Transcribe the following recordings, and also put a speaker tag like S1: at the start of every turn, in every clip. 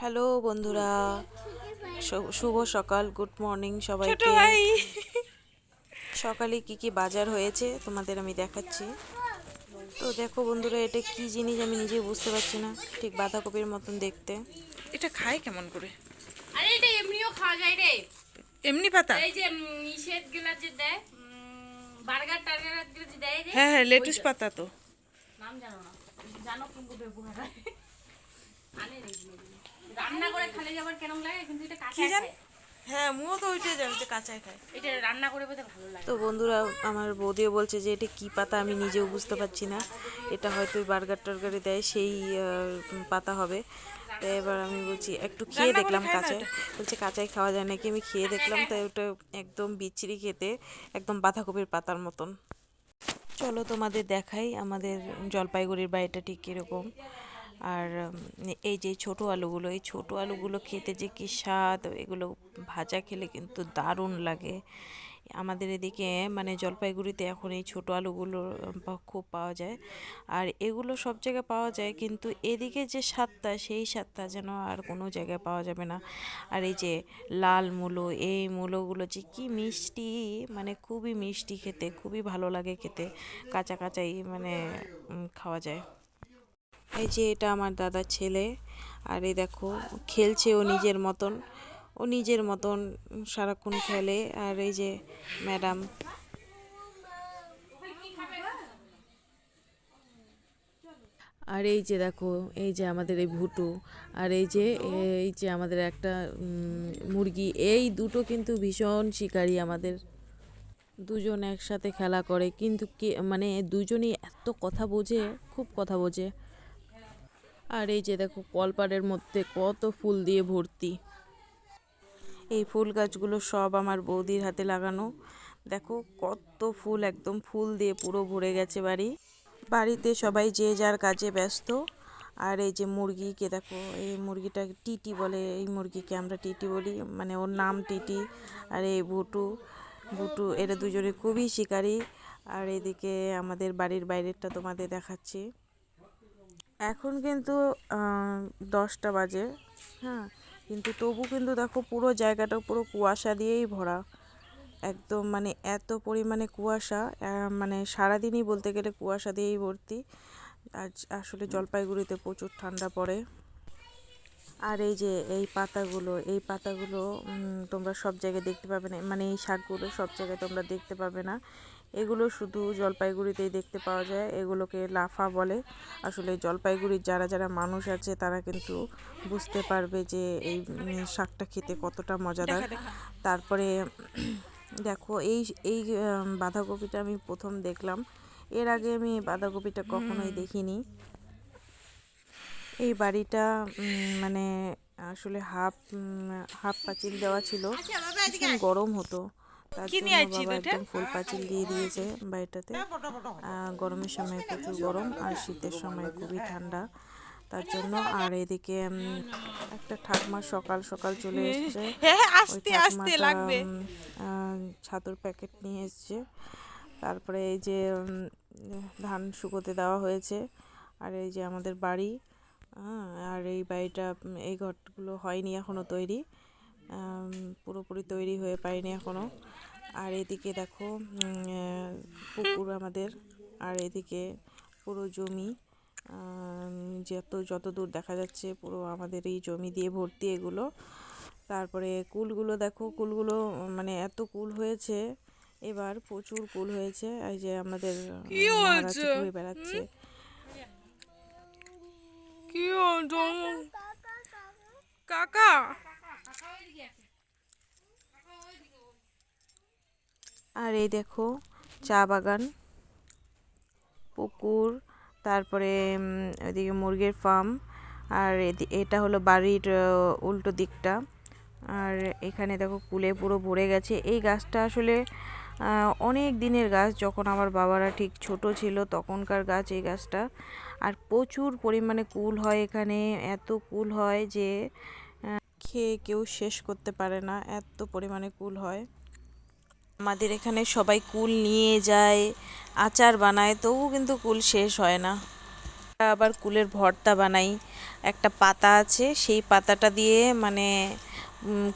S1: Hello বন্ধুরা শুভ সকাল good morning সবাইকে। সকালে কি কি বাজার হয়েছে তোমাদের আমি দেখাচ্ছি। তো দেখো বন্ধুরা এটা কি জিনিস আমি নিজে বুঝতে পারছি না ঠিক বাঁধাকপির মতন দেখতে।
S2: এটা খায় কেমন করে?
S3: আরে এটা এমনিও খাওয়া যায় রে।
S2: এমনি পাতা?
S3: এই যে নিষেধগুলা যে দেয় বার্গার টার্গারগুলো যে দেয়
S2: হ্যাঁ হ্যাঁ লেটুস পাতা তো।
S3: নাম জানো না। জানো কিন্তু ব্যবহার আনে রে। রান্না করে খালে যাবার কেমন লাগে কিন্তু এটা কাঁচা খায়।
S2: হ্যাঁ মুও তো জানি যে কাঁচাই খায়।
S3: এটা রান্না করে বোধহয় ভালো লাগে।
S1: তো বন্ধুরা আমার বৌদিও বলছে যে এটা কি পাতা আমি নিজেও বুঝতে পারছি না। এটা হয়তো ওই বার্গার টার্গারে দেয় সেই পাতা হবে। তো এবার আমি বলছি একটু খেয়ে দেখলাম কাঁচায় বলছে কাঁচাই খাওয়া যায় নাকি? আমি খেয়ে দেখলাম তো ওটা একদম বিচ্ছিরি খেতে একদম বাঁধাকপির পাতার মতন। চলো তোমাদের দেখাই আমাদের জলপাইগুড়ির বাড়িটা ঠিক কীরকম। আর এই যে ছোট আলুগুলো, এই ছোট আলুগুলো খেতে যে কি স্বাদ, এগুলো ভাজা খেলে কিন্তু দারুণ লাগে। আমাদের এদিকে মানে জলপাইগুড়িতে এখন এই ছোট আলুগুলো খুব পাওয়া যায়। আর এগুলো সব জায়গায় পাওয়া যায়, কিন্তু এদিকে যে স্বাদটা, সেই স্বাদটা যেন আর কোনো জায়গায় পাওয়া যাবে না। আর এই যে লাল মূলো, এই মূলোগুলো যে কি মিষ্টি মানে খুবই মিষ্টি খেতে, খুবই ভালো লাগে খেতে, কাঁচা কাঁচাই মানে খাওয়া যায়। এই যে এটা আমার দাদার ছেলে। আর এই দেখো, খেলছে ও নিজের মতন। ও নিজের মতন সারাক্ষণ খেলে। আর এই যে ম্যাডাম। আর এই যে দেখো, এই যে আমাদের এই ভুটু। আর এই যে এই যে আমাদের একটা মুরগি। এই দুটো কিন্তু ভীষণ শিকারী আমাদের। দুজন একসাথে খেলা করে। কিন্তু কে মানে দুজনেই এত কথা বোঝে, খুব কথা বোঝে। আর এই যে দেখো কলপাড়ের মধ্যে কত ফুল দিয়ে ভর্তি। এই ফুল গাছগুলো সব আমার বৌদির হাতে লাগানো। দেখো কত ফুল, একদম ফুল দিয়ে পুরো ভরে গেছে বাড়ি। বাড়িতে সবাই যে যার কাজে ব্যস্ত। আর এই যে মুরগিকে দেখো, এই মুরগিটা টিটি বলে, এই মুরগিকে আমরা টিটি বলি মানে ওর নাম টিটি। আর এই ভুটু ভুটু এরা দুজনে খুবই শিকারী। আর এদিকে আমাদের বাড়ির বাইরেরটা তোমাদের দেখাচ্ছি। এখন কিন্তু দশটা বাজে হ্যাঁ? কিন্তু তবু কিন্তু দেখো পুরো জায়গাটা পুরো কুয়াশা দিয়েই ভরা। একদম মানে এত পরিমাণে কুয়াশা মানে সারাদিনই বলতে গেলে কুয়াশা দিয়েই ভর্তি। আজ আসলে জলপাইগুড়িতে প্রচুর ঠান্ডা পড়ে। আর এই যে এই পাতাগুলো এই পাতাগুলো তোমরা সব জায়গায় দেখতে পাবে না। মানে এই শাকগুলো সব জায়গায় তোমরা দেখতে পাবে না। এগুলো শুধু জলপাইগুড়িতেই দেখতে পাওয়া যায়। এগুলোকে লাফা বলে। আসলে জলপাইগুড়ির যারা যারা মানুষ আছে তারা কিন্তু বুঝতে পারবে যে এই শাকটা খেতে কতটা মজাদার। তারপরে দেখো এই এই বাঁধাকপিটা আমি প্রথম দেখলাম। এর আগে আমি বাঁধাকপিটা কখনোই দেখিনি। এই বাড়িটা মানে আসলে হাফ হাফ পাঁচিল দেওয়া ছিল। ভীষণ গরম হতো। তার জন্য বাবা একদম ফুল পাঁচিল দিয়ে দিয়েছে বাড়িটাতে। আহ, গরমের সময় প্রচুর গরম আর শীতের সময় খুবই ঠান্ডা। তার জন্য আর এদিকে একটা ঠাকমা সকাল সকাল চলে এসেছে।
S2: হ্যাঁ হ্যাঁ
S1: ওই
S2: আস্তে আস্তে লাগবে।
S1: ছাতুর প্যাকেট নিয়ে এসছে। তারপরে এই যে ধান শুকোতে দেওয়া হয়েছে। আর এই যে আমাদের বাড়ি হ্যাঁ, আর এই বাড়িটা এই ঘরগুলো হয়নি এখনও তৈরি। পুরোপুরি তৈরি হয়ে পারেনি এখনও আর এদিকে দেখো পুকুর আমাদের। আর এদিকে পুরো জমি যত যত দূর দেখা যাচ্ছে পুরো আমাদের এই জমি দিয়ে ভর্তি এগুলো। তারপরে কুলগুলো দেখো কুলগুলো মানে এত কুল হয়েছে এবার প্রচুর কুল হয়েছে। এই যে আমাদের ঘুরে বেড়াচ্ছে।
S2: কি কাকা?
S1: আর এই দেখো, চা বাগান, পুকুর, তারপরে ওইদিকে মুরগির ফার্ম আর এটা হলো বাড়ির উল্টো দিকটা। আর এখানে দেখো কুলে পুরো ভরে গেছে। এই গাছটা আসলে অনেক দিনের গাছ। যখন আমার বাবারা ঠিক ছোট ছিল, তখনকার গাছ এই গাছটা। আর প্রচুর পরিমাণে কুল হয় এখানে। এত কুল হয় যে খেয়ে কেউ শেষ করতে পারে না, এত পরিমাণে কুল হয়। আমাদের এখানে সবাই কুল নিয়ে যায়, আচার বানায় তবু কিন্তু কুল শেষ হয় না। আবার কুলের ভর্তা বানাই। একটা পাতা আছে, সেই পাতাটা দিয়ে মানে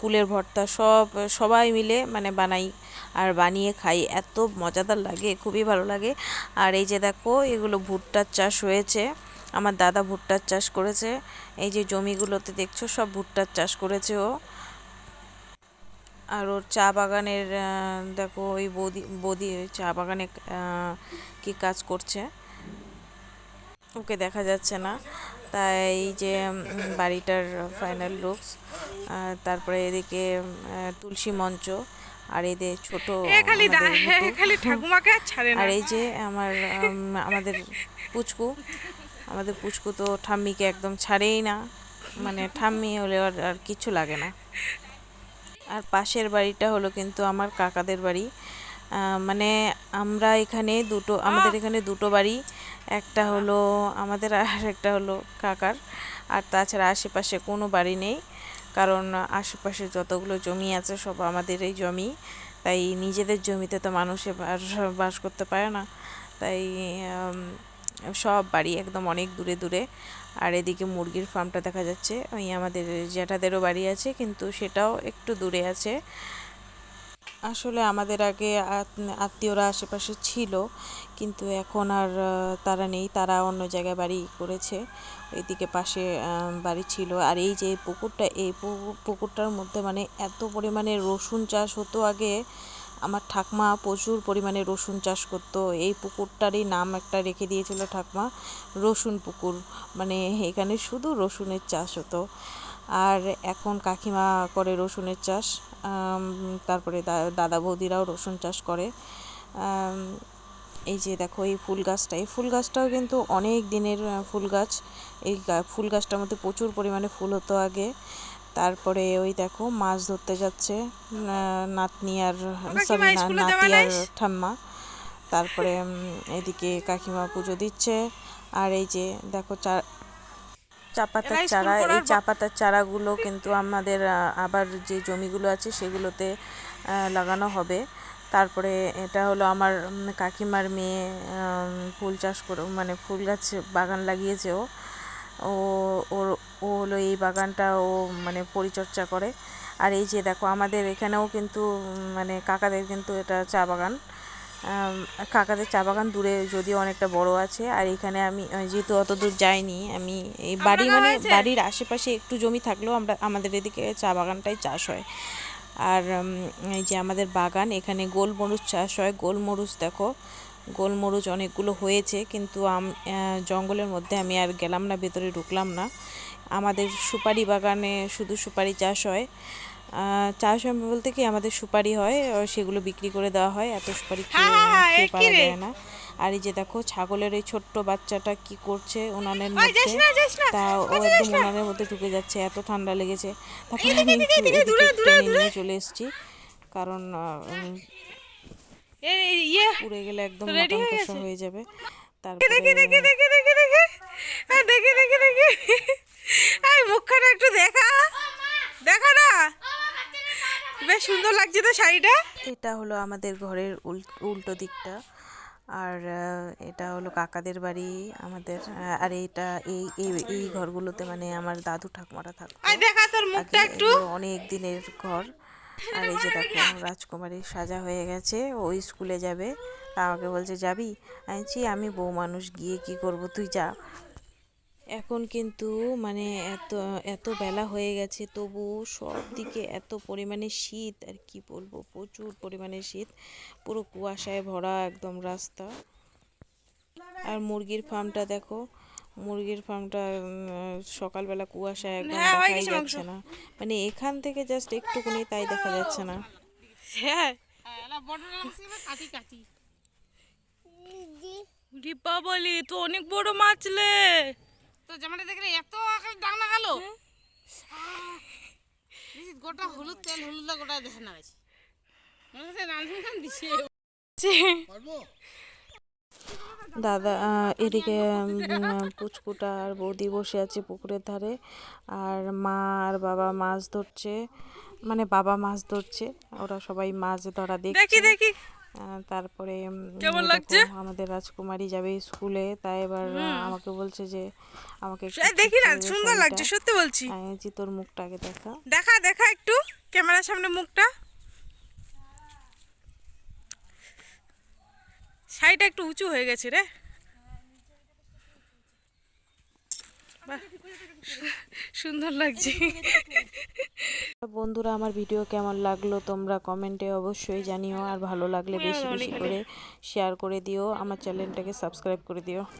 S1: কুলের ভর্তা সব, সবাই মিলে মানে বানাই আর বানিয়ে খাই। এত মজাদার লাগে, খুবই ভালো লাগে। আর এই যে দেখো, এগুলো ভুট্টার চাষ হয়েছে। আমার দাদা ভুট্টার চাষ করেছে। এই যে জমিগুলোতে দেখছ সব ভুট্টার চাষ করেছে ও। আর ওর চা বাগানের দেখো ওই বৌদি বৌদি ওই চা বাগানে কি কাজ করছে। ওকে দেখা যাচ্ছে না। তাই এই যে বাড়িটার ফাইনাল লুকস তারপরে এদিকে তুলসী মঞ্চ আর এদের ছোট
S2: আর
S1: এই যে আমার আমাদের পুচকু। আমাদের পুচকু তো ঠাম্মিকে একদম ছাড়েই না। মানে ঠাম্মি হলে আর আর কিচ্ছু লাগে না। আর পাশের বাড়িটা হলো কিন্তু আমার কাকাদের বাড়ি। মানে আমরা এখানে দুটো, আমাদের এখানে দুটো বাড়ি। একটা হলো আমাদের আর একটা হলো কাকার। আর তাছাড়া আশেপাশে কোনো বাড়ি নেই। কারণ আশেপাশে যতগুলো জমি আছে সব আমাদের এই জমি। তাই নিজেদের জমিতে তো মানুষে বাস- করতে পারে না। তাই সব বাড়ি একদম অনেক দূরে দূরে। আর এদিকে মুরগির ফার্মটা দেখা যাচ্ছে। ওই আমাদের জ্যাঠাদেরও বাড়ি আছে, কিন্তু সেটাও একটু দূরে আছে। আসলে আমাদের আগে আত- আত্মীয়রা আশেপাশে ছিল, কিন্তু এখন আর তারা নেই। তারা অন্য জায়গায় বাড়ি করেছে। ওইদিকে পাশে বাড়ি ছিল। আর এই যে পুকুরটা, এই পুকুর- পুকুরটার মধ্যে মানে এত পরিমাণে রসুন চাষ হতো আগে আমার ঠাকমা প্রচুর পরিমাণে রসুন চাষ করতো। এই পুকুরটারই নাম একটা রেখে দিয়েছিল ঠাকমা, রসুন পুকুর। মানে এখানে শুধু রসুনের চাষ হতো। আর এখন কাকিমা করে রসুনের চাষ তারপরে দাদা বৌদিরাও রসুন চাষ করে। এই যে দেখো, এই ফুল গাছটা। এই ফুল গাছটাও কিন্তু অনেক দিনের ফুল গাছ। এই ফুল গাছটার মধ্যে প্রচুর পরিমাণে ফুল হতো আগে। তারপরে ওই দেখো মাছ ধরতে যাচ্ছে নাতনি আর সরি নাতি আর ঠাম্মা। তারপরে এদিকে কাকিমা পুজো দিচ্ছে। আর এই যে দেখো চা চা পাতার চারা এই চা পাতার চারাগুলো কিন্তু আমাদের আবার যে জমিগুলো আছে সেগুলোতে লাগানো হবে। তারপরে এটা হলো আমার কাকিমার মেয়ে ফুল চাষ করে মানে ফুল গাছ বাগান লাগিয়েছে ও ওর ও হলো এই বাগানটা ও মানে পরিচর্যা করে। আর এই যে দেখো আমাদের এখানেও কিন্তু মানে কাকাদের কিন্তু এটা চা বাগান। কাকাদের চা বাগান দূরে যদিও অনেকটা বড় আছে। আর এখানে আমি যেহেতু অত দূর যাইনি আমি এই বাড়ি মানে বাড়ির আশেপাশে একটু জমি থাকলেও আমরা আমাদের এদিকে চা বাগানটাই চাষ হয়। আর এই যে আমাদের বাগান এখানে গোলমরিচ চাষ হয়। গোলমরিচ দেখো গোলমরিচ অনেকগুলো হয়েছে। কিন্তু আম জঙ্গলের মধ্যে আমি আর গেলাম না ভেতরে ঢুকলাম না। আমাদের সুপারি বাগানে শুধু সুপারি চাষ হয়। চাষ হয় বলতে কি আমাদের সুপারি হয় সেগুলো বিক্রি করে দেওয়া হয়। এত সুপারি খেয়ে পারা যায় না। আর এই যে দেখো ছাগলের এই ছোট্ট বাচ্চাটা কি করছে উনানের মধ্যে। তা ও একদম উনানের মধ্যে ঢুকে যাচ্ছে এত ঠান্ডা লেগেছে। তারপরে আমি নিয়ে চলে এসেছি। কারণ
S2: ইয়ে।
S1: পুড়ে গেলে একদম হয়ে যাবে। তারপরে
S2: দেখি দেখি দেখি দেখি। দেখি দেখি দেখি দেখি এই মুখখানা একটু দেখা দেখা না বেশ সুন্দর লাগছে তো শাড়িটা?
S1: এটা হলো আমাদের ঘরের উল- উল্টো দিকটা। আর এটা হলো কাকাদের বাড়ি আমাদের আর এটা এই এই- ঘরগুলোতে মানে আমার দাদু ঠাকুমারা থাকতো।
S2: আই দেখা তোর মুখটা একটু।
S1: অনেক দিনের ঘর। আর এই যে দেখো রাজকুমারীর সাজা হয়ে গেছে ও স্কুলে যাবে। তা আমাকে বলছে যাবি? আমি আমি বউ মানুষ গিয়ে কি করব? তুই যা। এখন কিন্তু মানে এত এত বেলা হয়ে গেছে তবু সব দিকে এত পরিমাণে শীত আর কি বলব প্রচুর পরিমাণে শীত পুরো কুয়াশায় ভরা একদম রাস্তা। আর মুরগির ফার্মটা দেখো মুরগির ফার্মটা সকালবেলা কুয়াশায় একদম
S2: হ্যাঁ,
S1: দেখাই যাচ্ছে না। মানে এখান থেকে জাস্ট একটুকুনি তাই দেখা যাচ্ছে না।
S2: হ্যাঁ।
S3: কাটি কাটি
S2: তো অনেক বড় মাছলে
S3: তো জামাটা দেখলে এত আকার ডাকনা গেল গোটা হলুদ তেল হলুদ গোটা দেখে না আছে মনে হচ্ছে খান দিছে
S1: দাদা আহ, এদিকে উম, পুচকুটা আর বৌদি বসে আছে পুকুরের ধারে আর মা আর বাবা মাছ ধরছে। মানে বাবা মাছ ধরছে ওরা সবাই মাছ ধরা
S2: দেখি
S1: দেখছে তারপরে
S2: কেমন লাগছে?
S1: আমাদের রাজকুমারী যাবে স্কুলে তাই এবার আমাকে বলছে যে আমাকে
S2: এই দেখি না সুন্দর লাগছে সত্যি বলছি।
S1: আমি তোর মুখটা আগে দেখা।
S2: দেখা দেখা একটু ক্যামেরার সামনে মুখটা। শাড়িটা একটু উঁচু হয়ে গেছে রে। সুন্দর লাগছে।
S1: বন্ধুরা আমার ভিডিও কেমন লাগল তোমরা কমেন্টে অবশ্যই জানিও আর ভালো লাগলে বেশি বেশি করে শেয়ার করে দিও। আমার চ্যানেলটাকে সাবস্ক্রাইব করে দিও।